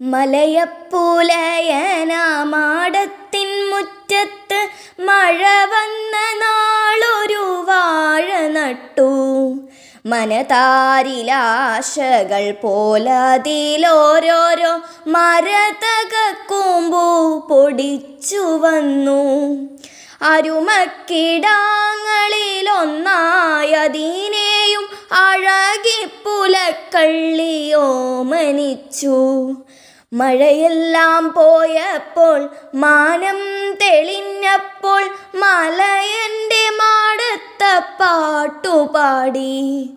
മലയപ്പൂലയനാമാടത്തിൻ മുറ്റത്ത് മഴ വന്ന നാളൊരു വാഴ നട്ടു. മനതാരിലാശകൾ പോലതിലോരോരോ മരതകൂമ്പു പൊടിച്ചു വന്നു. അരുമക്കിടാങ്ങളിലൊന്നായതിനെയും അഴകിപ്പുലക്കള്ളിയോമനിച്ചു മഴയെല്ലാം പോയപ്പോൾ മാനം തെളിഞ്ഞപ്പോൾ മലയന്റെ മാടത്ത പാട്ടുപാടി.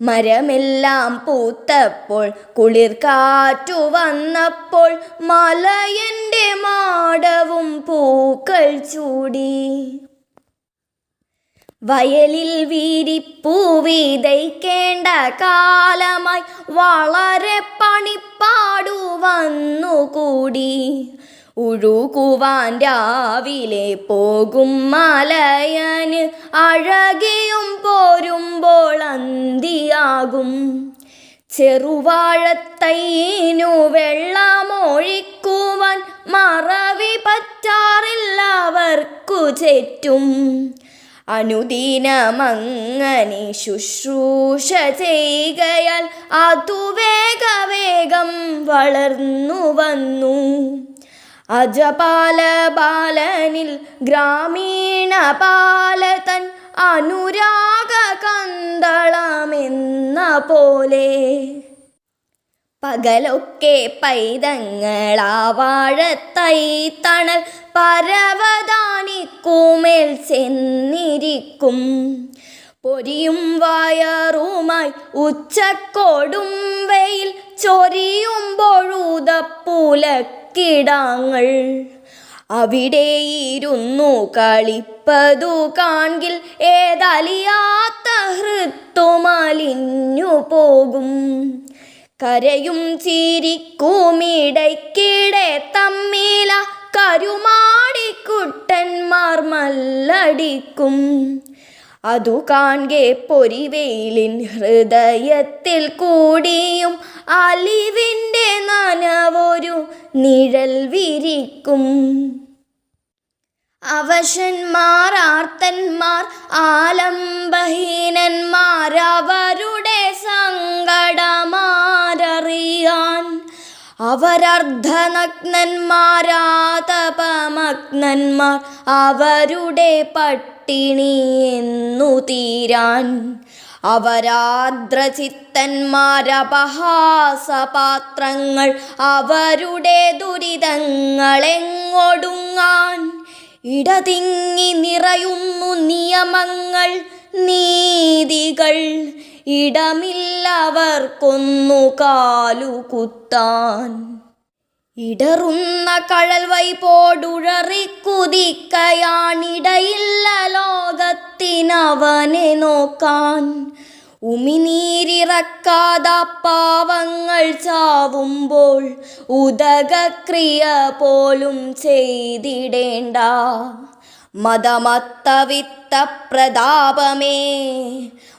മരമെല്ലാം പൂത്തപ്പോൾ കുളിർ കാറ്റു വന്നപ്പോൾ മലയന്റെ മാടവും പൂക്കൾ ചൂടി. വയലിൽ വീരിപ്പൂ വിതയ്ക്കേണ്ട കാലമായി വളരെ പണിപ്പാടു. വന്നുകൂടി. ഉഴുകുവാൻ രാവിലെ പോകും മലയന്. അഴകിയും പോരുമ്പോൾ അന്തിയാകും. ചെറുവാഴത്തൈനു വെള്ളമൊഴിക്കുവാൻ മറവി പറ്റാറില്ലവർക്കു ചെറ്റും. അനുദിനമങ്ങനെ ശുശ്രൂഷ ചെയ്യുകയാൽ അതു വേഗവേഗം വളർന്നു വന്നു. അജപാല ബാലനിൽ ഗ്രാമീണ പാലതൻ അനുരാഗ കന്തളമെന്ന പോലെ പകലൊക്കെ പൈതങ്ങളാവാഴത്തൈ തണൽ പരവതാനിക്കുമേൽ ചെന്നിരിക്കും. പൊരിയും വയറുമായി ഉച്ചക്കോടും വെയിൽ ചൊരിയുമ്പോഴുതപ്പുലക്കിടാങ്ങൾ. അവിടെ ഇരുന്നു കളിപ്പതു കാൺകിൽ ഏതലിയാത്ത ഹൃത്തുമലിഞ്ഞു പോകും കരയും ചിരിക്കുമിടയ്ക്കിടെ തമ്മില കരുമാടിക്കുട്ടന്മാർ മല്ലടിക്കും. അതു കാൺകെ പൊരിവെയിലിൻ ഹൃദയത്തിൽ കൂടിയും അലിവിന്റെ നനവൊരു നിഴൽ വിരിക്കും. അവശന്മാർ ആർത്തന്മാർ ആലംബഹീനന്മാർ അവരർദ്ധനഗ്നന്മാരാതപമഗ്നന്മാർ അവരുടെ പട്ടിണി എന്നു തീരാൻ. അവരാദ്രചിത്തന്മാരപഹാസപാത്രങ്ങൾ അവരുടെ ദുരിതങ്ങളെങ്ങൊടുങ്ങാൻ. ഇടതിങ്ങി നിറയുന്നു നിയമങ്ങൾ നീതികൾ ഇടമില്ലവർക്കൊന്നു കാലു കുത്താൻ. ഇടറുന്ന കഴൽ വൈപോടുഴറിക്കുതിക്കയാണിടയില്ല ലോകത്തിനവനെ നോക്കാൻ. ഉമിനീരിറക്കാത പാവങ്ങൾ ചാവുമ്പോൾ ഉദകക്രിയ പോലും ചെയ്തിടേണ്ട. മതമത്തവിത്ത പ്രതാപമേ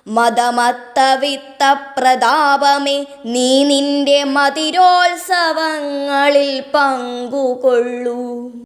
മതമത്തവിത്ത പ്രതാപമേ നീ നിന്റെ മതിരോത്സവങ്ങളിൽ പങ്കുകൊള്ളൂ.